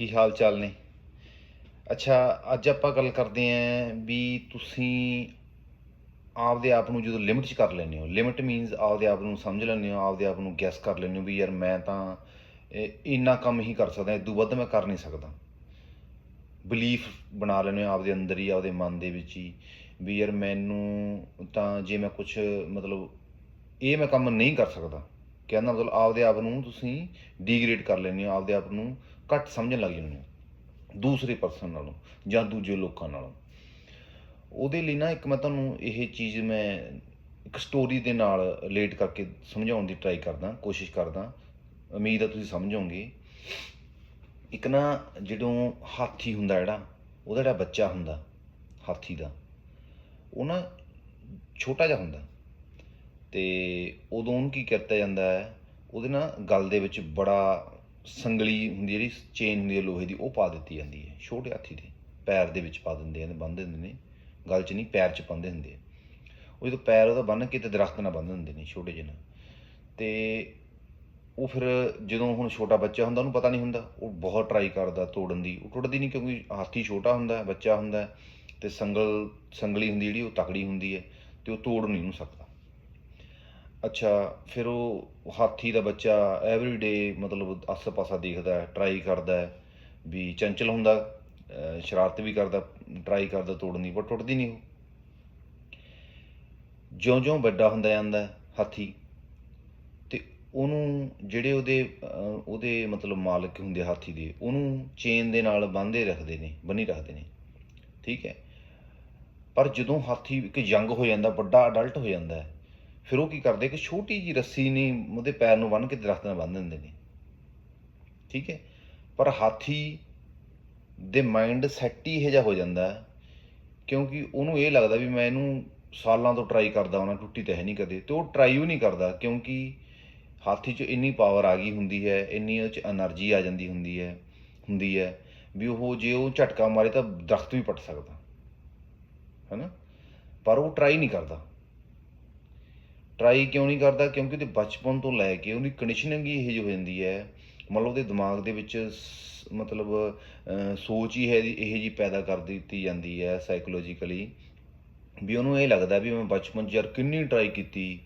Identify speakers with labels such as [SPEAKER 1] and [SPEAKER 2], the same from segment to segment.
[SPEAKER 1] ਕੀ ਹਾਲ ਚਾਲ ਨੇ? ਅੱਛਾ, ਅੱਜ ਆਪਾਂ ਗੱਲ ਕਰਦੇ ਆਂ ਵੀ ਤੁਸੀਂ ਆਪਦੇ ਆਪ ਨੂੰ ਜਦੋਂ ਲਿਮਿਟ 'ਚ ਕਰ ਲੈਂਦੇ ਹੋ ਲਿਮਿਟ ਮੀਨਸ ਆਪਦੇ ਆਪ ਨੂੰ ਸਮਝ ਲੈਂਦੇ ਹੋ, ਆਪਦੇ ਆਪ ਨੂੰ ਗੈਸ ਕਰ ਲੈਂਦੇ ਹੋ ਵੀ ਯਾਰ ਮੈਂ ਤਾਂ ਇੰਨਾ ਕੰਮ ਹੀ ਕਰ ਸਕਦਾ ਇਦੋਂ ਵੱਧ ਮੈਂ ਕਰ ਨਹੀਂ ਸਕਦਾ। ਬਲੀਫ ਬਣਾ ਲੈਂਦੇ ਹੋ ਆਪਦੇ ਅੰਦਰ ਹੀ, ਆਪਦੇ ਮਨ ਦੇ ਵਿੱਚ ਹੀ ਵੀ ਯਾਰ ਮੈਨੂੰ ਤਾਂ ਜੇ ਮੈਂ ਕੁਝ ਮਤਲਬ ਇਹ ਮੈਂ ਕੰਮ ਨਹੀਂ ਕਰ ਸਕਦਾ ਕਹਿੰਦਾ ਮਤਲਬ ਆਪਦੇ ਆਪ ਨੂੰ ਤੁਸੀਂ ਡੀਗ੍ਰੇਡ ਕਰ ਲੈਂਦੇ ਹੋ, ਆਪਦੇ ਆਪ ਨੂੰ ਘੱਟ ਸਮਝਣ ਲੱਗ ਜਾਂਦੇ ਹੋ ਦੂਸਰੇ ਪਰਸਨ ਨਾਲੋਂ ਜਾਂ ਦੂਜੇ ਲੋਕਾਂ ਨਾਲੋਂ। ਉਹਦੇ ਲਈ ਨਾ ਇੱਕ ਮੈਂ ਤੁਹਾਨੂੰ ਇਹ ਚੀਜ਼ ਮੈਂ ਇੱਕ ਸਟੋਰੀ ਦੇ ਨਾਲ ਰਿਲੇਟ ਕਰਕੇ ਸਮਝਾਉਣ ਦੀ ਟਰਾਈ ਕਰਦਾ, ਕੋਸ਼ਿਸ਼ ਕਰਦਾ। ਉਮੀਦ ਆ ਤੁਸੀਂ ਸਮਝੋਗੇ ਇੱਕ ਨਾ ਜਦੋਂ ਹਾਥੀ ਹੁੰਦਾ ਜਿਹੜਾ, ਉਹਦਾ ਜਿਹੜਾ ਬੱਚਾ ਹੁੰਦਾ, ਹਾਥੀ ਦਾ, ਉਹ ਨਾ ਛੋਟਾ ਜਿਹਾ ਹੁੰਦਾ। ਤੇ ਉਦੋਂ ਉਹਨੂੰ ਕੀ ਕੀਤਾ ਜਾਂਦਾ ਹੈ, ਉਹਦੇ ਨਾਲ ਗਲ ਦੇ ਵਿੱਚ ਬੜਾ ਸੰਗਲੀ ਹੁੰਦੀ ਜਿਹੜੀ ਚੇਨ ਹੁੰਦੀ ਹੈ ਲੋਹੇ ਦੀ ਉਹ ਪਾ ਦਿੱਤੀ ਜਾਂਦੀ ਹੈ ਛੋਟੇ ਹਾਥੀ ਦੇ ਪੈਰ ਦੇ ਵਿੱਚ ਪਾ ਦਿੰਦੇ ਆ ਬੰਨ੍ਹ ਦਿੰਦੇ ਨੇ ਗਲ 'ਚ ਨਹੀਂ ਪੈਰ 'ਚ ਪਾਉਂਦੇ ਹੁੰਦੇ ਉਹ ਜਦੋਂ ਪੈਰ ਉਹਦਾ ਬੰਨ੍ਹ ਕੇ ਤੇ ਦਰਖਤ ਨਾਲ ਬੰਨ੍ਹ ਦਿੰਦੇ ਨੇ ਛੋਟੇ ਜਿਹੇ ਨਾਲ। ਤੇ ਉਹ ਫਿਰ ਜਦੋਂ ਹੁਣ ਛੋਟਾ ਬੱਚਾ ਹੁੰਦਾ ਉਹਨੂੰ ਪਤਾ ਨਹੀਂ ਹੁੰਦਾ ਉਹ ਬਹੁਤ ਟਰਾਈ ਕਰਦਾ ਤੋੜਨ ਦੀ ਉਹ ਟੁੱਟਦੀ ਨਹੀਂ ਕਿਉਂਕਿ ਹਾਥੀ ਛੋਟਾ ਹੁੰਦਾ ਬੱਚਾ ਹੁੰਦਾ ਹੈ, ਤੇ ਸੰਗਲ ਸੰਗਲੀ ਹੁੰਦੀ ਜਿਹੜੀ ਉਹ ਤਕੜੀ ਹੁੰਦੀ ਹੈ ਤੇ ਉਹ ਤੋੜ ਨਹੀਂ ਉਹਨੂੰ ਸਕਦਾ। ਅੱਛਾ, ਫਿਰ ਉਹ ਹਾਥੀ ਦਾ ਬੱਚਾ ਐਵਰੀ ਡੇ ਮਤਲਬ ਆਸ-ਪਾਸਾ ਦੇਖਦਾ ਟਰਾਈ ਕਰਦਾ ਵੀ ਚੰਚਲ ਹੁੰਦਾ ਸ਼ਰਾਰਤ ਵੀ ਕਰਦਾ ਟਰਾਈ ਕਰਦਾ ਤੋੜਨੀ ਪਰ ਟੁੱਟਦੀ ਨਹੀਂ ਉਹ। ਜਿਉਂ-ਜਿਉਂ ਵੱਡਾ ਹੁੰਦਾ ਜਾਂਦਾ ਹਾਥੀ, ਤੇ ਉਹਨੂੰ ਜਿਹੜੇ ਉਹਦੇ ਉਹਦੇ ਮਤਲਬ ਮਾਲਕ ਹੁੰਦੇ ਹਾਥੀ ਦੇ, ਉਹਨੂੰ ਚੇਨ ਦੇ ਨਾਲ ਬੰਨ੍ਹਦੇ ਰੱਖਦੇ ਨੇ ਬੰਨੀ ਰੱਖਦੇ ਨੇ, ਠੀਕ ਹੈ। ਪਰ ਜਦੋਂ ਹਾਥੀ ਇੱਕ ਯੰਗ ਹੋ ਜਾਂਦਾ, ਵੱਡਾ ਅਡਲਟ ਹੋ ਜਾਂਦਾ ਫਿਰ ਉਹ ਕੀ ਕਰਦੇ ਕਿ ਛੋਟੀ ਜੀ ਰੱਸੀ ਨਹੀਂ ਉਹਦੇ ਪੈਰ ਨੂੰ ਬੰਨ ਕੇ ਦਰਖਤ ਨਾਲ ਬੰਨ ਦਿੰਦੇ ਨੇ। ਠੀਕ ਹੈ? ਪਰ ਹਾਥੀ ਦੇ ਮਾਈਂਡ ਸੈੱਟ ਹੀ ਇਹ ਜਿਹਾ ਹੋ ਜਾਂਦਾ ਕਿਉਂਕਿ ਉਹਨੂੰ ਇਹ ਲੱਗਦਾ ਵੀ ਮੈਂ ਇਹਨੂੰ ਸਾਲਾਂ ਤੋਂ ਟਰਾਈ ਕਰਦਾ ਉਹਨਾਂ ਟੁੱਟੀ ਤਾਂ ਹੈ ਨਹੀਂ ਕਦੇ, ਤੇ ਉਹ ਟਰਾਈ ਉਹ ਨਹੀਂ ਕਰਦਾ, ਕਿਉਂਕਿ ਹਾਥੀ 'ਚ ਇੰਨੀ ਪਾਵਰ ਆ ਗਈ ਹੁੰਦੀ ਹੈ, ਇੰਨੀ ਉਹ 'ਚ એનર્ਜੀ ਆ ਜਾਂਦੀ ਹੁੰਦੀ ਹੈ ਹੁੰਦੀ ਹੈ, ਵੀ ਉਹ ਜੇ ਉਹ ਝਟਕਾ ਮਾਰੇ ਤਾਂ ਦਰਖਤ ਵੀ ਪੱਟ ਸਕਦਾ। ਹੈ ਨਾ? ਪਰ ਉਹ ਟਰਾਈ ਨਹੀਂ ਕਰਦਾ। ਟਰਾਈ ਕਿਉਂ ਨਹੀਂ ਕਰਦਾ? ਕਿਉਂਕਿ ਉਹਦੇ ਬਚਪਨ ਤੋਂ ਲੈ ਕੇ ਉਹਦੀ ਕੰਡੀਸ਼ਨਿੰਗ ਹੀ ਇਹੋ ਜਿਹੀ ਹੋ ਜਾਂਦੀ ਹੈ। ਮਤਲਬ ਉਹਦੇ ਦਿਮਾਗ ਦੇ ਵਿੱਚ ਸ- ਮਤਲਬ ਸੋਚ ਹੀ ਹੈ ਇਹੋ ਜਿਹੀ ਪੈਦਾ ਕਰ ਦਿੱਤੀ ਜਾਂਦੀ ਹੈ ਸਾਈਕੋਲੋਜੀਕਲੀ ਵੀ ਉਹਨੂੰ ਇਹ ਲੱਗਦਾ ਵੀ ਮੈਂ ਬਚਪਨ 'ਚ ਯਾਰ ਕਿੰਨੀ ਟਰਾਈ ਕੀਤੀ,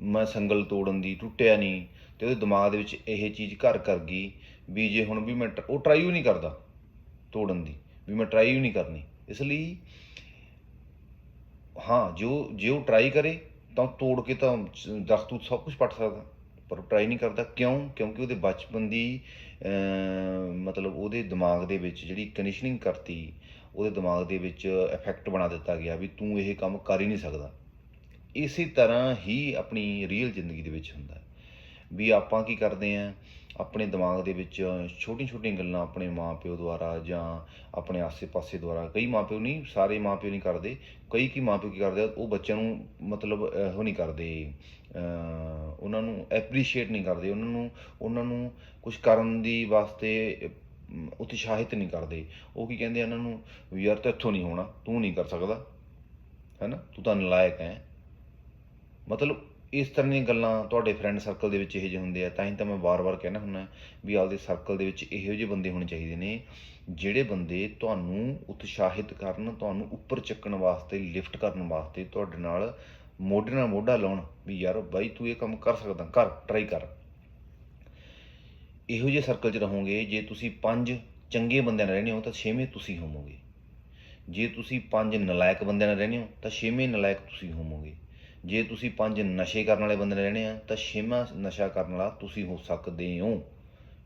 [SPEAKER 1] ਮੈਂ ਸੰਗਲ ਤੋੜਨ ਦੀ, ਟੁੱਟਿਆ ਨਹੀਂ ਤੇ ਉਹਦੇ ਦਿਮਾਗ ਦੇ ਵਿੱਚ ਇਹ ਚੀਜ਼ ਘਰ ਕਰ ਗਈ ਵੀ ਜੇ ਹੁਣ ਵੀ ਮੈਂ ਟ- ਉਹ ਟਰਾਈ ਹੀ ਨਹੀਂ ਕਰਦਾ ਤੋੜਨ ਦੀ, ਵੀ ਮੈਂ ਟਰਾਈ ਹੀ ਨਹੀਂ ਕਰਨੀ। ਇਸ ਲਈ ਹਾਂ, ਜੋ, ਜੇ ਉਹ ਟਰਾਈ ਕਰੇ ਤਾਂ ਤੋੜ ਕੇ ਤਾਂ ਦਰਖਤ ਤੋਂ ਸਭ ਕੁਝ ਪੱਟ ਸਕਦਾ। ਪਰ ਉਹ ਟਰਾਈ ਨਹੀਂ ਕਰਦਾ। ਕਿਉਂ? ਕਿਉਂਕਿ ਉਹਦੇ ਬਚਪਨ ਦੀ ਮਤਲਬ ਉਹਦੇ ਦਿਮਾਗ ਦੇ ਵਿੱਚ ਜਿਹੜੀ ਕੰਡੀਸ਼ਨਿੰਗ ਕਰਤੀ, ਉਹਦੇ ਦਿਮਾਗ ਦੇ ਵਿੱਚ ਇਫੈਕਟ ਬਣਾ ਦਿੱਤਾ ਗਿਆ ਵੀ ਤੂੰ ਇਹ ਕੰਮ ਕਰ ਹੀ ਨਹੀਂ ਸਕਦਾ। ਇਸੇ ਤਰ੍ਹਾਂ ਹੀ ਆਪਣੀ ਰੀਅਲ ਜ਼ਿੰਦਗੀ ਦੇ ਵਿੱਚ ਹੁੰਦਾ। ਵੀ ਆਪਾਂ ਕੀ ਕਰਦੇ ਆਂ ਆਪਣੇ ਦਿਮਾਗ ਦੇ ਵਿੱਚ ਛੋਟੀਆਂ ਛੋਟੀਆਂ ਗੱਲਾਂ ਆਪਣੇ ਮਾਪਿਓ ਦੁਆਰਾ ਜਾਂ ਆਪਣੇ ਆਸੇ-ਪਾਸੇ ਦੁਆਰਾ। ਕਈ ਮਾਪਿਓ ਨਹੀਂ, ਸਾਰੇ ਮਾਪਿਓ ਨਹੀਂ ਕਰਦੇ। ਕਈ ਕੀ ਮਾਪਿਓ ਕੀ ਕਰਦੇ ਉਹ ਬੱਚਿਆਂ ਨੂੰ ਮਤਲਬ ਉਹ ਨਹੀਂ ਕਰਦੇ। ਉਹਨਾਂ ਨੂੰ ਐਪਰੀਸ਼ੀਏਟ ਨਹੀਂ ਕਰਦੇ। ਉਹਨਾਂ ਨੂੰ ਉਹਨਾਂ ਨੂੰ ਕੁਝ ਕਰਨ ਦੀ ਵਾਸਤੇ ਉਤਸ਼ਾਹਿਤ ਨਹੀਂ ਕਰਦੇ। ਉਹ ਕੀ ਕਹਿੰਦੇ ਉਹਨਾਂ ਨੂੰ, ਵੀ ਯਾਰ ਇੱਥੋਂ ਨਹੀਂ ਹੋਣਾ, ਤੂੰ ਨਹੀਂ ਕਰ ਸਕਦਾ। ਹੈਨਾ? ਤੂੰ ਤਾਂ ਨਲਾਇਕ ਹੈ। ਮਤਲਬ ਇਸ ਤਰ੍ਹਾਂ ਦੀਆਂ ਗੱਲਾਂ ਤੁਹਾਡੇ ਫਰੈਂਡ ਸਰਕਲ ਦੇ ਵਿੱਚ ਇਹੋ ਜਿਹੇ ਹੁੰਦੇ ਆ, ਤਾਂ ਹੀ ਤਾਂ ਮੈਂ ਵਾਰ-ਵਾਰ ਕਹਿਣਾ ਹੁੰਦਾ, ਵੀ ਆਪਦੇ ਸਰਕਲ ਦੇ ਵਿੱਚ ਇਹੋ ਜਿਹੇ ਬੰਦੇ ਹੋਣੇ ਚਾਹੀਦੇ ਨੇ, ਜਿਹੜੇ ਬੰਦੇ ਤੁਹਾਨੂੰ ਉਤਸ਼ਾਹਿਤ ਕਰਨ, ਤੁਹਾਨੂੰ ਉੱਪਰ ਚੱਕਣ ਵਾਸਤੇ ਲਿਫਟ ਕਰਨ ਵਾਸਤੇ ਤੁਹਾਡੇ ਨਾਲ ਮੋਢੇ ਨਾਲ ਮੋਢਾ ਲਾਉਣ, ਵੀ ਯਾਰ ਬਾਈ ਤੂੰ ਇਹ ਕੰਮ ਕਰ ਸਕਦਾ, ਕਰ ਟਰਾਈ ਕਰ। ਇਹੋ ਜਿਹੇ ਸਰਕਲ 'ਚ ਰਹੋਗੇ, ਜੇ ਤੁਸੀਂ ਪੰਜ ਚੰਗੇ ਬੰਦਿਆਂ ਨਾਲ ਰਹਿੰਦੇ ਹੋ, ਤਾਂ ਛੇਵੇਂ ਤੁਸੀਂ ਹੋਵੋਗੇ। ਜੇ ਤੁਸੀਂ ਪੰਜ ਨਲਾਇਕ ਬੰਦਿਆਂ ਨਾਲ ਰਹਿੰਦੇ ਹੋ, ਤਾਂ ਛੇਵੇਂ ਨਲਾਇਕ ਤੁਸੀਂ ਹੋਵੋਗੇ। ਜੇ ਤੁਸੀਂ ਪੰਜ ਨਸ਼ੇ ਕਰਨ ਵਾਲੇ ਬੰਦੇ ਰਹਿਣੇ ਆ, ਤਾਂ ਛੇਵਾਂ ਨਸ਼ਾ ਕਰਨ ਵਾਲਾ ਤੁਸੀਂ ਹੋ ਸਕਦੇ ਹੋ।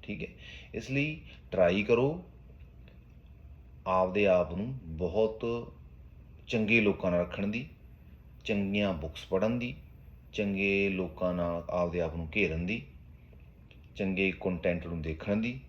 [SPEAKER 1] ਠੀਕ ਹੈ। ਇਸ ਲਈ ਟਰਾਈ ਕਰੋ। ਆਪਦੇ ਆਪ ਨੂੰ ਬਹੁਤ ਚੰਗੇ ਲੋਕਾਂ ਨਾਲ ਰੱਖਣ ਦੀ, ਚੰਗੀਆਂ ਬੁੱਕਸ ਪੜ੍ਹਨ ਦੀ, ਚੰਗੇ ਲੋਕਾਂ ਨਾਲ ਆਪਦੇ ਆਪ ਨੂੰ ਘੇਰਨ ਦੀ, ਚੰਗੇ ਕੰਟੈਂਟ ਨੂੰ ਦੇਖਣ ਦੀ।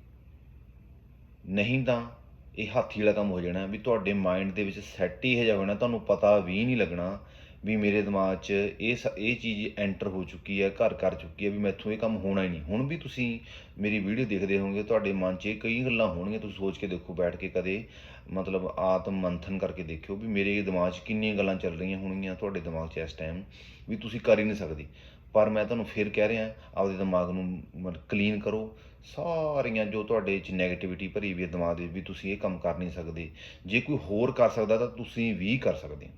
[SPEAKER 1] ਨਹੀਂ ਤਾਂ ਇਹ ਹਾਥੀ ਵਾਲਾ ਕੰਮ ਹੋ ਜਾਣਾ ਵੀ ਤੁਹਾਡੇ ਮਾਈਂਡ ਦੇ ਵਿੱਚ ਸੈੱਟ ਹੀ ਹੋ ਜਾਣਾ ਤੁਹਾਨੂੰ ਪਤਾ ਵੀ ਨਹੀਂ ਲੱਗਣਾ ਵੀ ਮੇਰੇ ਦਿਮਾਗ 'ਚ ਇਹ ਸ- ਇਹ ਚੀਜ਼ ਐਂਟਰ ਹੋ ਚੁੱਕੀ ਹੈ, ਘਰ ਕਰ ਚੁੱਕੀ ਹੈ ਵੀ ਮੈਥੋਂ ਇਹ ਕੰਮ ਹੋਣਾ ਹੀ ਨਹੀਂ। ਹੁਣ ਵੀ ਤੁਸੀਂ ਮੇਰੀ ਵੀਡੀਓ ਦੇਖਦੇ ਹੋਵੋਗੇ, ਤੁਹਾਡੇ ਮਨ 'ਚ ਇਹ ਕਈ ਗੱਲਾਂ ਹੋਣਗੀਆਂ, ਤੁਸੀਂ ਸੋਚ ਕੇ ਦੇਖੋ, ਬੈਠ ਕੇ ਕਦੇ ਮਤਲਬ ਆਤਮ ਮੰਥਨ ਕਰਕੇ ਦੇਖਿਓ ਵੀ ਮੇਰੇ ਦਿਮਾਗ 'ਚ ਕਿੰਨੀਆਂ ਗੱਲਾਂ ਚੱਲ ਰਹੀਆਂ ਹੋਣਗੀਆਂ ਤੁਹਾਡੇ ਦਿਮਾਗ 'ਚ ਇਸ ਟਾਈਮ ਵੀ ਤੁਸੀਂ ਕਰ ਹੀ ਨਹੀਂ ਸਕਦੇ। ਪਰ ਮੈਂ ਤੁਹਾਨੂੰ ਫਿਰ ਕਹਿ ਰਿਹਾ, ਆਪਦੇ ਦਿਮਾਗ ਨੂੰ ਮਤਲਬ ਕਲੀਨ ਕਰੋ, ਸਾਰੀਆਂ ਜੋ ਤੁਹਾਡੇ ਚ 네ਗੇਟਿਵਿਟੀ ਭਰੀ ਵੀ ਹੈ ਦਿਮਾਗ ਦੇ, ਵੀ ਤੁਸੀਂ ਇਹ ਕੰਮ ਕਰ ਨਹੀਂ ਸਕਦੇ। ਜੇ ਕੋਈ ਹੋਰ ਕਰ ਸਕਦਾ ਤਾਂ ਤੁਸੀਂ ਵੀ ਕਰ ਸਕਦੇ ਹੋ।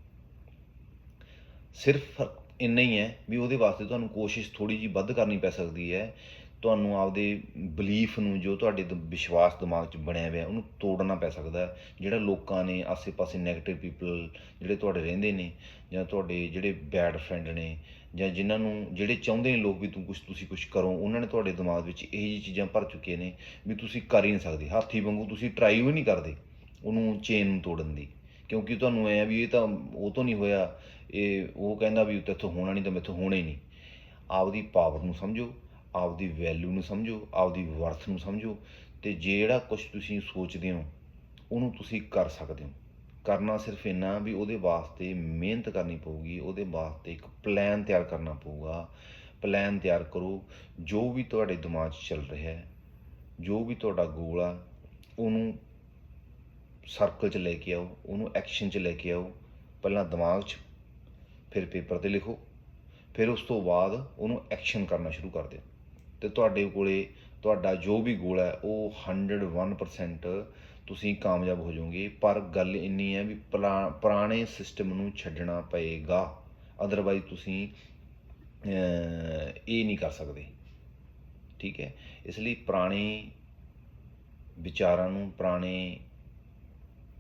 [SPEAKER 1] ਸਿਰਫ ਫ਼ਰਕ ਇੰਨਾ ਹੀ ਹੈ ਵੀ ਉਹਦੇ ਵਾਸਤੇ ਤੁਹਾਨੂੰ ਕੋਸ਼ਿਸ਼ ਥੋੜੀ ਜੀ ਵੱਧ ਕਰਨੀ ਪੈ ਸਕਦੀ ਹੈ। ਤੁਹਾਨੂੰ ਆਪਦੇ ਬਲੀਫ ਨੂੰ, ਜੋ ਤੁਹਾਡੇ ਦ- ਵਿਸ਼ਵਾਸ ਦਿਮਾਗ 'ਚ ਬਣਿਆ ਹੋਇਆ, ਉਹਨੂੰ ਤੋੜਨਾ ਪੈ ਸਕਦਾ ਜਿਹੜਾ ਲੋਕਾਂ ਨੇ ਆਸੇ-ਪਾਸੇ 네ਗੇਟਿਵ ਪੀਪਲ ਜਿਹੜੇ ਤੁਹਾਡੇ ਰਹਿੰਦੇ ਨੇ ਜਾਂ ਤੁਹਾਡੇ ਜਿਹੜੇ ਬੈਡ ਫਰੈਂਡ ਨੇ ਜਾਂ ਜਿਨ੍ਹਾਂ ਨੂੰ, ਜਿਹੜੇ ਚਾਹੁੰਦੇ ਨੇ ਲੋਕ ਵੀ ਤੂੰ ਕੁਝ ਤੁਸੀਂ ਕੁਝ ਕਰੋ, ਉਹਨਾਂ ਨੇ ਤੁਹਾਡੇ ਦਿਮਾਗ ਵਿੱਚ ਇਹ ਜਿਹੀ ਚੀਜ਼ਾਂ ਭਰ ਚੁੱਕੀਆਂ ਨੇ ਵੀ ਤੁਸੀਂ ਕਰ ਹੀ ਨਹੀਂ ਸਕਦੇ। ਹਾਥੀ ਵਾਂਗੂ ਤੁਸੀਂ ਟਰਾਈ ਵੀ ਨਹੀਂ ਕਰਦੇ ਉਹਨੂੰ ਚੇਨ ਨੂੰ ਤੋੜਨ ਦੀ। ਕਿਉਂਕਿ ਤੁਹਾਨੂੰ ਐ ਵੀ ਇਹ ਤਾਂ ਉਹ ਤੋਂ ਨਹੀਂ ਹੋਇਆ, ਇਹ ਉਹ ਕਹਿੰਦਾ ਵੀ ਤੇਥੋਂ ਹੋਣਾ ਨਹੀਂ ਤਾਂ ਮੈਥੋਂ ਹੋਣਾ ਹੀ ਨਹੀਂ। ਆਪਦੀ ਪਾਵਰ ਨੂੰ ਸਮਝੋ, ਆਪਦੀ ਵੈਲਿਊ ਨੂੰ ਸਮਝੋ, ਆਪਦੀ ਵਰਥ ਨੂੰ ਸਮਝੋ ਤੇ ਜਿਹੜਾ ਕੁਝ ਤੁਸੀਂ ਸੋਚਦੇ ਹੋ, ਉਹਨੂੰ ਤੁਸੀਂ ਕਰ ਸਕਦੇ ਹੋ। ਕਰਨਾ ਸਿਰਫ ਇੰਨਾ ਵੀ ਉਹਦੇ ਵਾਸਤੇ ਮਿਹਨਤ ਕਰਨੀ ਪਊਗੀ, ਉਹਦੇ ਵਾਸਤੇ ਇੱਕ ਪਲਾਨ ਤਿਆਰ ਕਰਨਾ ਪਊਗਾ। ਪਲਾਨ ਤਿਆਰ ਕਰੋ, ਜੋ ਵੀ ਤੁਹਾਡੇ ਦਿਮਾਗ 'ਚ ਚੱਲ ਰਿਹਾ ਹੈ, ਜੋ ਵੀ ਤੁਹਾਡਾ ਗੋਲ ਆ, ਉਹਨੂੰ ਸਰਕਲ 'ਚ ਲੈ ਕੇ ਆਓ, ਉਹਨੂੰ ਐਕਸ਼ਨ 'ਚ ਲੈ ਕੇ ਆਓ। ਪਹਿਲਾਂ ਦਿਮਾਗ 'ਚ, ਫਿਰ ਪੇਪਰ ਤੇ ਲਿਖੋ। ਫਿਰ ਉਸ ਤੋਂ ਬਾਅਦ ਉਹਨੂੰ ਐਕਸ਼ਨ ਕਰਨਾ ਸ਼ੁਰੂ ਕਰ ਦਿਓ। ਤੇ ਤੁਹਾਡੇ ਕੋਲੇ ਤੁਹਾਡਾ ਜੋ ਵੀ ਗੋਲ ਹੈ, ਉਹ 101% ਤੁਸੀਂ ਕਾਮਯਾਬ ਹੋ ਜਾਓਗੇ। ਪਰ ਗੱਲ ਇੰਨੀ ਹੈ ਵੀ ਪੁਰਾ- ਪੁਰਾਣੇ ਸਿਸਟਮ ਨੂੰ ਛੱਡਣਾ ਪਏਗਾ। ਅਦਰਵਾਈਜ਼ ਤੁਸੀਂ ਇਹ ਨਹੀਂ ਕਰ ਸਕਦੇ। ਠੀਕ ਹੈ? ਇਸ ਲਈ ਪੁਰਾਣੇ ਵਿਚਾਰਾਂ ਨੂੰ, ਪੁਰਾਣੇ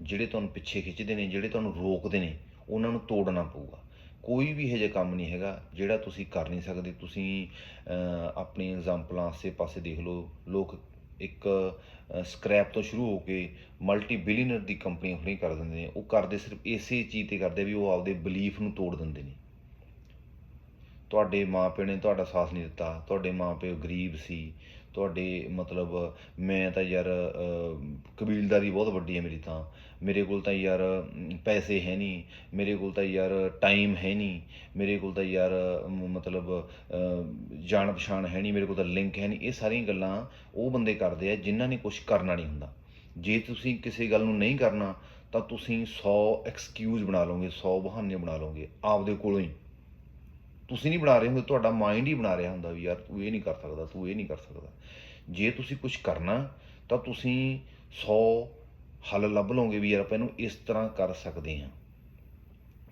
[SPEAKER 1] ਜਿਹੜੇ ਤੁਹਾਨੂੰ ਪਿੱਛੇ ਖਿੱਚਦੇ ਨੇ, ਜਿਹੜੇ ਤੁਹਾਨੂੰ ਰੋਕਦੇ ਨੇ, ਉਹਨਾਂ ਨੂੰ ਤੋੜਨਾ ਪਊਗਾ। ਕੋਈ ਵੀ ਇਹੋ ਜਿਹਾ ਕੰਮ ਨਹੀਂ ਹੈਗਾ ਜਿਹੜਾ ਤੁਸੀਂ ਕਰ ਨਹੀਂ ਸਕਦੇ। ਤੁਸੀਂ ਆਪਣੀ ਐਗਜ਼ਾਮਪਲਾਂ ਆਸੇ-ਪਾਸੇ ਦੇਖ ਲਓ। ਲੋਕ ਇੱਕ ਸਕ੍ਰੈਪ ਤੋਂ ਸ਼ੁਰੂ ਹੋ ਕੇ ਮਲਟੀ ਬਿਲੀਅਨਰ ਦੀ ਕੰਪਨੀਆਂ ਖੜੀ ਕਰ ਦਿੰਦੇ ਨੇ। ਉਹ ਕਰਦੇ ਸਿਰਫ ਇਸੇ ਚੀਜ਼ ਤੇ ਕਰਦੇ ਵੀ ਉਹ ਆਪਦੇ ਬਲੀਫ ਨੂੰ ਤੋੜ ਦਿੰਦੇ ਨੇ। ਤੁਹਾਡੇ ਮਾਪਿਓ ਨੇ ਤੁਹਾਡਾ ਸਾਥ ਨਹੀਂ ਦਿੱਤਾ, ਤੁਹਾਡੇ ਮਾਪਿਓ ਗਰੀਬ ਸੀ, ਤੁਹਾਡੇ ਮਤਲਬ ਮੈਂ ਤਾਂ ਯਾਰ ਕਬੀਲਦਾਰੀ ਬਹੁਤ ਵੱਡੀ ਹੈ ਮੇਰੀ ਤਾਂ। ਮੇਰੇ ਕੋਲ ਤਾਂ ਯਾਰ ਪੈਸੇ ਹੈ ਨਹੀਂ, ਮੇਰੇ ਕੋਲ ਤਾਂ ਯਾਰ ਟਾਈਮ ਹੈ ਨਹੀਂ, ਮੇਰੇ ਕੋਲ ਤਾਂ ਯਾਰ ਮਤਲਬ ਜਾਣ ਪਛਾਣ ਹੈ ਨਹੀਂ, ਮੇਰੇ ਕੋਲ ਤਾਂ ਲਿੰਕ ਹੈ ਨਹੀਂ। ਇਹ ਸਾਰੀਆਂ ਗੱਲਾਂ ਉਹ ਬੰਦੇ ਕਰਦੇ ਆ ਜਿਨ੍ਹਾਂ ਨੇ ਕੁਝ ਕਰਨਾ ਨਹੀਂ ਹੁੰਦਾ। ਜੇ ਤੁਸੀਂ ਕਿਸੇ ਗੱਲ ਨੂੰ ਨਹੀਂ ਕਰਨਾ, ਤਾਂ ਤੁਸੀਂ 100 ਐਕਸਕਿਊਜ਼ ਬਣਾ ਲਓਗੇ 100 ਬਹਾਨੇ ਬਣਾ ਲਓਗੇ, ਆਪਦੇ ਕੋਲੋਂ ਹੀ। ਤੁਸੀਂ ਨਹੀਂ ਬਣਾ ਰਹੇ ਹੁੰਦੇ, ਤੁਹਾਡਾ ਮਾਈਂਡ ਹੀ ਬਣਾ ਰਿਹਾ ਹੁੰਦਾ ਵੀ ਯਾਰ ਤੂੰ ਇਹ ਨਹੀਂ ਕਰ ਸਕਦਾ, ਤੂੰ ਇਹ ਨਹੀਂ ਕਰ ਸਕਦਾ। ਜੇ ਤੁਸੀਂ ਕੁਝ ਕਰਨਾ, ਤਾਂ ਤੁਸੀਂ 100 ਹੱਲ ਲੱਭ ਲਓਗੇ ਵੀ ਯਾਰ ਆਪਾਂ ਇਹਨੂੰ ਇਸ ਤਰ੍ਹਾਂ ਕਰ ਸਕਦੇ ਹਾਂ।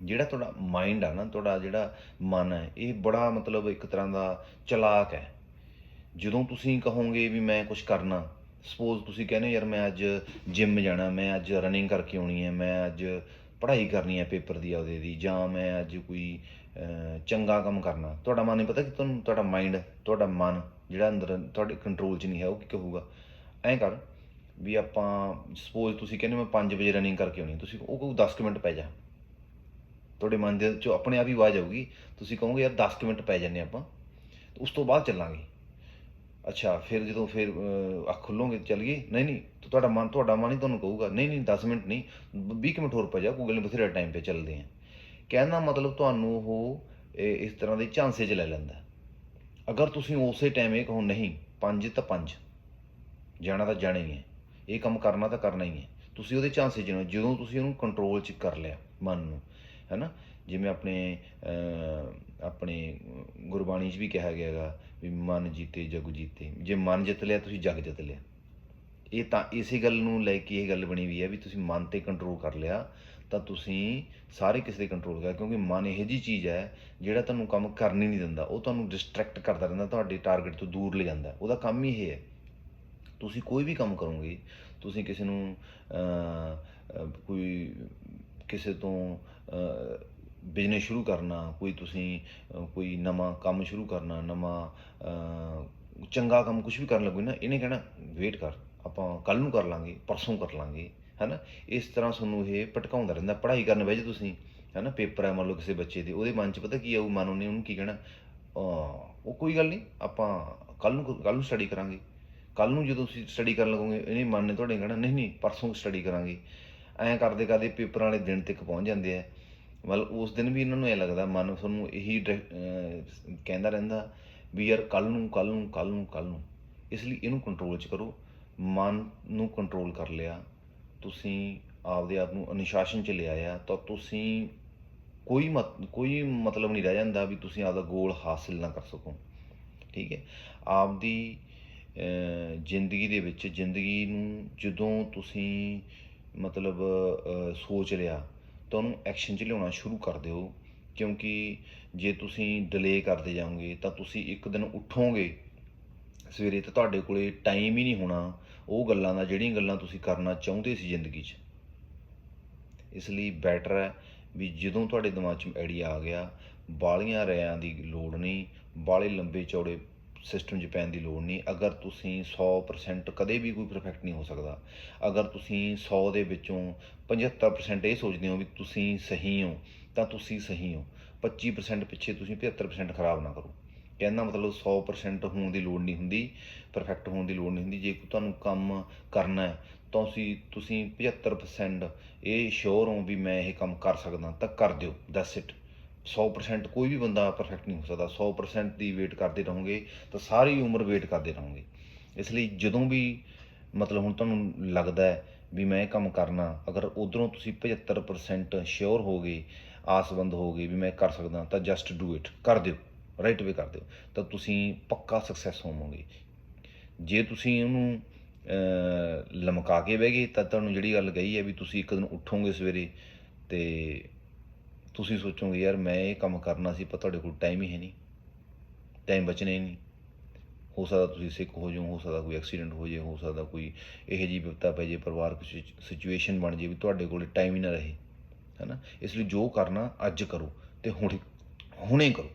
[SPEAKER 1] ਜਿਹੜਾ ਤੁਹਾਡਾ ਮਾਈਂਡ ਆ ਨਾ, ਤੁਹਾਡਾ ਜਿਹੜਾ ਮਨ ਹੈ, ਇਹ ਬੜਾ ਮਤਲਬ ਇੱਕ ਤਰ੍ਹਾਂ ਦਾ ਚਲਾਕ ਹੈ। ਜਦੋਂ ਤੁਸੀਂ ਕਹੋਗੇ ਵੀ ਮੈਂ ਕੁਝ ਕਰਨਾ ਸਪੋਜ਼ ਤੁਸੀਂ ਕਹਿੰਦੇ ਯਾਰ ਮੈਂ ਅੱਜ ਜਿਮ ਜਾਣਾ, ਮੈਂ ਅੱਜ ਰਨਿੰਗ ਕਰਕੇ ਆਉਣੀ ਹੈ, ਮੈਂ ਅੱਜ ਪੜ੍ਹਾਈ ਕਰਨੀ ਹੈ, ਪੇਪਰ ਦੀ ਆਪਦੇ ਦੀ, ਜਾਂ ਮੈਂ ਅੱਜ ਕੋਈ ਚੰਗਾ ਕੰਮ ਕਰਨਾ। ਤੁਹਾਡਾ ਮਨ ਨਹੀਂ ਪਤਾ ਕਿ ਤੁਹਾਨੂੰ, ਤੁਹਾਡਾ ਮਾਈਂਡ ਤੁਹਾਡਾ ਮਨ ਜਿਹੜਾ ਅੰਦਰ, ਤੁਹਾਡੇ ਕੰਟਰੋਲ 'ਚ ਨਹੀਂ ਹੈ, ਉਹ ਕੀ ਕਹੂਗਾ ਐਂ ਕਰ ਵੀ ਆਪਾਂ ਸਪੋਜ਼ ਤੁਸੀਂ ਕਹਿੰਦੇ ਮੈਂ 5 ਵਜੇ ਰਨਿੰਗ ਕਰਕੇ ਆਉਣੀ ਤੁਸੀਂ ਉਹ ਕਹੂ 10 ਕੁ ਮਿੰਟ ਪੈ ਜਾ। ਤੁਹਾਡੇ ਮਨ ਦੇ ਚੋਂ ਆਪਣੇ ਆਪ ਹੀ ਆਵਾਜ਼ ਆਊਗੀ, ਤੁਸੀਂ ਕਹੋਗੇ ਯਾਰ 10 ਕੁ ਮਿੰਟ ਪੈ ਜੰਨੇ ਆਪਾਂ ਉਸ ਤੋਂ ਬਾਅਦ ਚੱਲਾਂਗੇ। ਅੱਛਾ, ਫਿਰ ਜਦੋਂ ਫਿਰ ਅੱਖ ਖੁੱਲੋਗੇ ਚੱਲ ਗਏ ਨਹੀਂ ਨਹੀਂ, ਤਾਂ ਤੁਹਾਡਾ ਮਨ ਤੁਹਾਡਾ ਮਨ ਹੀ ਤੁਹਾਨੂੰ ਕਹੂਗਾ, ਨਹੀਂ ਨਹੀਂ 10 ਮਿੰਟ ਨਹੀਂ 20 ਕੁ ਮਿੰਟ ਹੋਰ ਪੈ ਜਾ, ਕੋਈ ਗੱਲ ਨਹੀਂ, ਬਥੇਰਾ ਟਾਈਮ ਤੇ ਚੱਲਦੇ ਆ ਕਹਿਣ ਦਾ ਮਤਲਬ ਤੁਹਾਨੂੰ ਉਹ, ਇਹ ਇਸ ਤਰ੍ਹਾਂ ਦੇ ਝਾਂਸੇ 'ਚ ਲੈ ਲੈਂਦਾ। ਅਗਰ ਤੁਸੀਂ ਉਸੇ ਟਾਈਮ ਇਹ ਕਹੋ, ਨਹੀਂ, ਪੰਜ ਤਾਂ ਪੰਜ। ਜਾਣਾ ਤਾਂ ਜਾਣਾ ਹੀ ਹੈ। ਇਹ ਕੰਮ ਕਰਨਾ ਤਾਂ ਕਰਨਾ ਹੀ ਹੈ। ਤੁਸੀਂ ਉਹਦੇ ਝਾਂਸੇ 'ਚ ਨੂੰ, ਜਦੋਂ ਤੁਸੀਂ ਉਹਨੂੰ ਕੰਟਰੋਲ 'ਚ ਕਰ ਲਿਆ ਮਨ ਨੂੰ, ਹੈਨਾ? ਜਿਵੇਂ ਆਪਣੇ ਆਪਣੇ ਗੁਰਬਾਣੀ 'ਚ ਵੀ ਕਿਹਾ ਗਿਆ ਹੈਗਾ ਵੀ ਮਨ ਜੀਤੇ, ਜਗ ਜੀਤੇ। ਜੇ ਮਨ ਜਿੱਤ ਲਿਆ, ਤੁਸੀਂ ਜਗ ਜਿੱਤ ਲਿਆ। ਇਹ ਤਾਂ ਇਸੇ ਗੱਲ ਨੂੰ ਲੈ ਕੇ ਇਹ ਗੱਲ ਬਣੀ ਹੋਈ ਹੈ ਵੀ ਤੁਸੀਂ ਮਨ ਤੇ ਕੰਟਰੋਲ ਕਰ ਲਿਆ। ਤਾਂ ਤੁਸੀਂ ਸਾਰੇ ਕਿਸੇ ਦੇ ਕੰਟਰੋਲ ਕਰ, ਕਿਉਂਕਿ ਮਨ ਇਹੋ ਜੀ ਚੀਜ਼ ਹੈ, ਜਿਹੜਾ ਤੁਹਾਨੂੰ ਕੰਮ ਕਰਨ ਹੀ ਨਹੀਂ ਦਿੰਦਾ। ਉਹ ਤੁਹਾਨੂੰ ਡਿਸਟਰੈਕਟ ਕਰਦਾ ਰਹਿੰਦਾ, ਤੁਹਾਡੇ ਟਾਰਗੇਟ ਤੋਂ ਦੂਰ ਲੈ ਜਾਂਦਾ। ਉਹਦਾ ਕੰਮ ਹੀ ਇਹ ਹੈ। ਤੁਸੀਂ ਕੋਈ ਵੀ ਕੰਮ ਕਰੋਗੇ, ਤੁਸੀਂ ਕਿਸੇ ਨੂੰ ਕੋਈ ਕਿਸੇ ਤੋਂ ਬਿਜ਼ਨਸ ਸ਼ੁਰੂ ਕਰਨਾ, ਕੋਈ ਤੁਸੀਂ ਕੋਈ ਨਵਾਂ ਕੰਮ ਸ਼ੁਰੂ ਕਰਨਾ, ਨਵਾਂ ਚੰਗਾ ਕੰਮ ਕੁਝ ਵੀ ਕਰਨ ਲੱਗੋਗੇ ਨਾ, ਇਹਨੇ ਕਹਿਣਾ ਵੇਟ ਕਰ, ਆਪਾਂ ਕੱਲ ਨੂੰ ਕਰ ਲਾਂਗੇ, ਪਰਸੋਂ ਕਰ ਲਾਂਗੇ। ਹੈਨਾ? ਇਸ ਤਰ੍ਹਾਂ ਤੁਹਾਨੂੰ ਇਹ ਭਟਕਾਉਂਦਾ ਰਹਿੰਦਾ। ਪੜ੍ਹਾਈ ਕਰਨ ਬਹਿ ਜੇ ਤੁਸੀਂ, ਹੈਨਾ? ਪੇਪਰ ਹੈ ਮੰਨ ਲਓ ਕਿਸੇ ਬੱਚੇ ਦੇ, ਉਹਦੇ ਮਨ 'ਚ ਪਤਾ ਕੀ ਆਊ? ਮਨ ਉਹਨੇ ਉਹਨੂੰ ਕੀ ਕਹਿਣਾ? ਉਹ ਕੋਈ ਗੱਲ ਨਹੀਂ, ਆਪਾਂ ਕੱਲ ਨੂੰ ਕੱਲ ਨੂੰ ਸਟੱਡੀ ਕਰਾਂਗੇ। ਕੱਲ ਨੂੰ ਜਦੋਂ ਤੁਸੀਂ ਸਟੱਡੀ ਕਰਨ ਲੱਗੋਗੇ ਇਹਨੇ ਮਨ ਨੇ ਤੁਹਾਡੇ ਕਹਿਣਾ, ਨਹੀਂ ਨਹੀਂ, ਪਰਸੋਂ ਸਟੱਡੀ ਕਰਾਂਗੇ। ਐਂ ਕਰਦੇ ਕਰਦੇ ਪੇਪਰਾਂ ਵਾਲੇ ਦਿਨ ਤੱਕ ਪਹੁੰਚ ਜਾਂਦੇ ਆ ਮਤਲਬ ਉਸ ਦਿਨ ਵੀ ਇਹਨਾਂ ਨੂੰ ਇਹ ਲੱਗਦਾ, ਮਨ ਤੁਹਾਨੂੰ ਇਹੀ ਡਰ- ਕਹਿੰਦਾ ਰਹਿੰਦਾ ਵੀ ਯਾਰ ਕੱਲ ਨੂੰ ਕੱਲ ਨੂੰ ਕੱਲ ਨੂੰ ਕੱਲ ਨੂੰ। ਇਸ ਲਈ ਇਹਨੂੰ ਕੰਟਰੋਲ 'ਚ ਕਰੋ। ਮਨ ਨੂੰ ਕੰਟਰੋਲ ਕਰ ਲਿਆ। ਤੁਸੀਂ ਆਪਦੇ ਆਪ ਨੂੰ ਅਨੁਸ਼ਾਸਨ 'ਚ ਲਿਆਇਆ ਤਾਂ ਤੁਸੀਂ ਕੋਈ ਮਤ, ਕੋਈ ਮਤਲਬ ਨਹੀਂ ਰਹਿ ਜਾਂਦਾ ਵੀ ਤੁਸੀਂ ਆਪਦਾ ਗੋਲ ਹਾਸਿਲ ਨਾ ਕਰ ਸਕੋ। ਠੀਕ ਹੈ? ਆਪਦੀ ਜ਼ਿੰਦਗੀ ਦੇ ਵਿੱਚ, ਜ਼ਿੰਦਗੀ ਨੂੰ ਜਦੋਂ ਤੁਸੀਂ ਮਤਲਬ ਸੋਚ ਲਿਆ, ਤਾਂ ਉਹਨੂੰ ਐਕਸ਼ਨ 'ਚ ਲਿਆਉਣਾ ਸ਼ੁਰੂ ਕਰ ਦਿਓ। ਕਿਉਂਕਿ ਜੇ ਤੁਸੀਂ ਡਿਲੇ ਕਰਦੇ ਜਾਓਗੇ, ਤਾਂ ਤੁਸੀਂ ਇੱਕ ਦਿਨ ਉੱਠੋਗੇ, ਸਵੇਰੇ ਤਾਂ ਤੁਹਾਡੇ ਕੋਲੇ ਟਾਈਮ ਹੀ ਨਹੀਂ ਹੋਣਾ। ਉਹ ਗੱਲਾਂ ਦਾ, ਜਿਹੜੀਆਂ ਗੱਲਾਂ ਤੁਸੀਂ ਕਰਨਾ ਚਾਹੁੰਦੇ ਸੀ ਜ਼ਿੰਦਗੀ 'ਚ। ਇਸ ਲਈ ਬੈਟਰ ਹੈ ਵੀ ਜਦੋਂ ਤੁਹਾਡੇ ਦਿਮਾਗ 'ਚ ਆਈਡੀਆ ਆ ਗਿਆ ਬਾਲੀਆਂ ਰਿਆਂ ਦੀ ਲੋੜ ਨਹੀਂ ਬਾਲੇ ਲੰਬੇ ਚੌੜੇ ਸਿਸਟਮ 'ਚ ਪੈਣ ਦੀ ਲੋੜ ਨਹੀਂ, ਅਗਰ ਤੁਸੀਂ 100% ਕਦੇ ਵੀ ਕੋਈ ਪਰਫੈਕਟ ਨਹੀਂ ਹੋ ਸਕਦਾ, ਅਗਰ ਤੁਸੀਂ 100 ਦੇ ਵਿੱਚੋਂ 75% ਇਹ ਸੋਚਦੇ ਹੋ ਵੀ ਤੁਸੀਂ ਸਹੀ ਹੋ, ਤਾਂ ਤੁਸੀਂ ਸਹੀ ਹੋ 25% ਪਿੱਛੇ ਤੁਸੀਂ 75% ਖਰਾਬ ਨਾ ਕਰੋ। ਕਹਿੰਦਾ ਮਤਲਬ 100% ਹੋਣ ਦੀ ਲੋੜ ਨਹੀਂ ਹੁੰਦੀ ਪਰਫੈਕਟ ਹੋਣ ਦੀ ਲੋੜ ਨਹੀਂ ਹੁੰਦੀ, ਜੇ ਤੁਹਾਨੂੰ ਕੰਮ ਕਰਨਾ ਹੈ, ਤਾਂ ਤੁਸੀਂ ਤੁਸੀਂ 75% ਇਹ ਸ਼ੋਰ ਹੋ ਵੀ ਮੈਂ ਇਹ ਕੰਮ ਕਰ ਸਕਦਾ, ਤਾਂ ਕਰ ਦਿਓ ਦੈਟਸ ਇਟ 100% ਕੋਈ ਵੀ ਬੰਦਾ ਪਰਫੈਕਟ ਨਹੀਂ ਹੋ ਸਕਦਾ 100% ਦੀ ਵੇਟ ਕਰਦੇ ਰਹੋਗੇ, ਤਾਂ ਸਾਰੀ ਉਮਰ ਵੇਟ ਕਰਦੇ ਰਹੋਗੇ। ਇਸ ਲਈ ਜਦੋਂ ਵੀ ਮਤਲਬ ਹੁਣ ਤੁਹਾਨੂੰ ਲੱਗਦਾ ਹੈ ਵੀ ਮੈਂ ਇਹ ਕੰਮ ਕਰਨਾ, ਅਗਰ ਉਧਰੋਂ ਤੁਸੀਂ 75% ਸ਼ੋਰ ਹੋਗੇ ਆਸਵੰਦ ਹੋਗੇ ਵੀ ਮੈਂ ਕਰ ਸਕਦਾ, ਤਾਂ ਜਸਟ ਡੂ ਇਟ ਕਰ ਦਿਓ। ਰਾਈਟ ਵੇ ਕਰ ਦਿਓ ਤਾਂ ਤੁਸੀਂ ਪੱਕਾ ਸਕਸੈਸ ਹੋਵੋਗੇ। ਜੇ ਤੁਸੀਂ ਉਹਨੂੰ ਲਮਕਾ ਕੇ ਬਹਿ ਗਏ, ਤਾਂ ਤੁਹਾਨੂੰ ਜਿਹੜੀ ਗੱਲ ਕਹੀ ਹੈ ਵੀ ਤੁਸੀਂ ਇੱਕ ਦਿਨ ਉੱਠੋਗੇ ਸਵੇਰੇ ਤੇ ਤੁਸੀਂ ਸੋਚੋਗੇ, ਯਾਰ, ਮੈਂ ਇਹ ਕੰਮ ਕਰਨਾ ਸੀ, ਪਰ ਤੁਹਾਡੇ ਕੋਲ ਟਾਈਮ ਹੀ ਹੈ ਨਹੀਂ ਟਾਈਮ ਬਚਣਾ ਹੀ ਨਹੀਂ। ਹੋ ਸਕਦਾ ਤੁਸੀਂ ਸਿੱਕ ਹੋ ਜਾਓ, ਹੋ ਸਕਦਾ ਕੋਈ ਐਕਸੀਡੈਂਟ ਹੋ ਜਾਏ, ਹੋ ਸਕਦਾ ਕੋਈ ਇਹੋ ਜਿਹੀ ਵਿਪਤਾ ਪੈ ਜਾਏ, ਪਰਿਵਾਰਕ ਸਿਚੁਏਸ਼ਨ ਬਣ ਜਾਏ ਵੀ ਤੁਹਾਡੇ ਕੋਲ ਟਾਈਮ ਹੀ ਨਾ ਰਹੇ, ਹੈਨਾ? ਇਸ ਲਈ ਜੋ ਕਰਨਾ ਅੱਜ ਕਰੋ ਤੇ ਹੁਣ, ਹੁਣੇ ਕਰੋ।